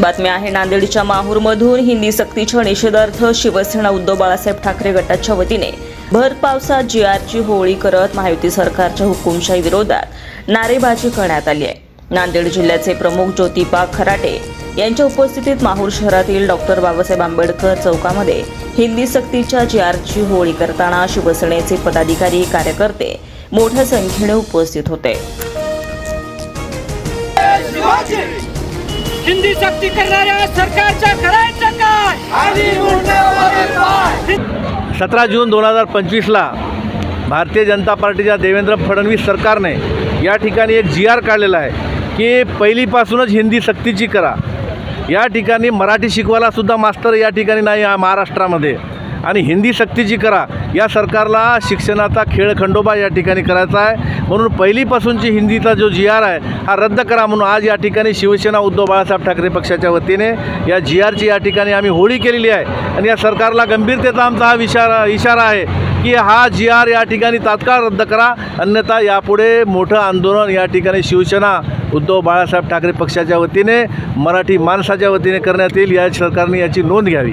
बातमी आहे नांदेडच्या माहूरमधून हिंदी सक्तीच्या निषेधार्थ शिवसेना उद्धव बाळासाहेब ठाकरे गटाच्या वतीने भर पावसात जी आरची होळी करत महायुती सरकारच्या हुकुमशाही विरोधात नारेबाजी करण्यात आली आहे. नांदेड जिल्ह्याचे प्रमुख ज्योतिबा खराटे यांच्या उपस्थितीत माहूर शहरातील डॉक्टर बाबासाहेब आंबेडकर चौकामध्ये हिंदी सक्तीच्या जी आरची होळी करताना शिवसेनेचे पदाधिकारी कार्यकर्ते मोठ्या संख्येने उपस्थित होते. हिंदी सक्ती करणाऱ्या सरकारच्या करायचं काय? सतरा जून दोन हजार पंचवीसला भारतीय जनता पार्टीच्या देवेंद्र फडणवीस सरकारने या ठिकाणी एक जी आर काढलेला आहे की पहिलीपासूनच हिंदी सक्तीची करा. या ठिकाणी मराठी शिकवायला सुद्धा मास्तर या ठिकाणी नाही आहे महाराष्ट्रामध्ये. आणि हिंदी सक्तीची करा या सरकारला शिक्षणाचा खेळ खंडोबा या ठिकाणी करायचा आहे. म्हणून पहिलीपासूनची हिंदीचा जो जी आर आहे हा रद्द करा म्हणून आज या ठिकाणी शिवसेना उद्धव बाळासाहेब ठाकरे पक्षाच्या वतीने या जी आरची या ठिकाणी आम्ही होळी केलेली आहे. आणि या सरकारला गंभीरतेचा आमचा हा विचार इशारा आहे की हा जी आर या ठिकाणी तात्काळ रद्द करा. अन्यथा यापुढे मोठं आंदोलन या ठिकाणी शिवसेना उद्धव बाळासाहेब ठाकरे पक्षाच्या वतीने मराठी माणसाच्या वतीने करण्यात येईल. या सरकारने याची नोंद घ्यावी.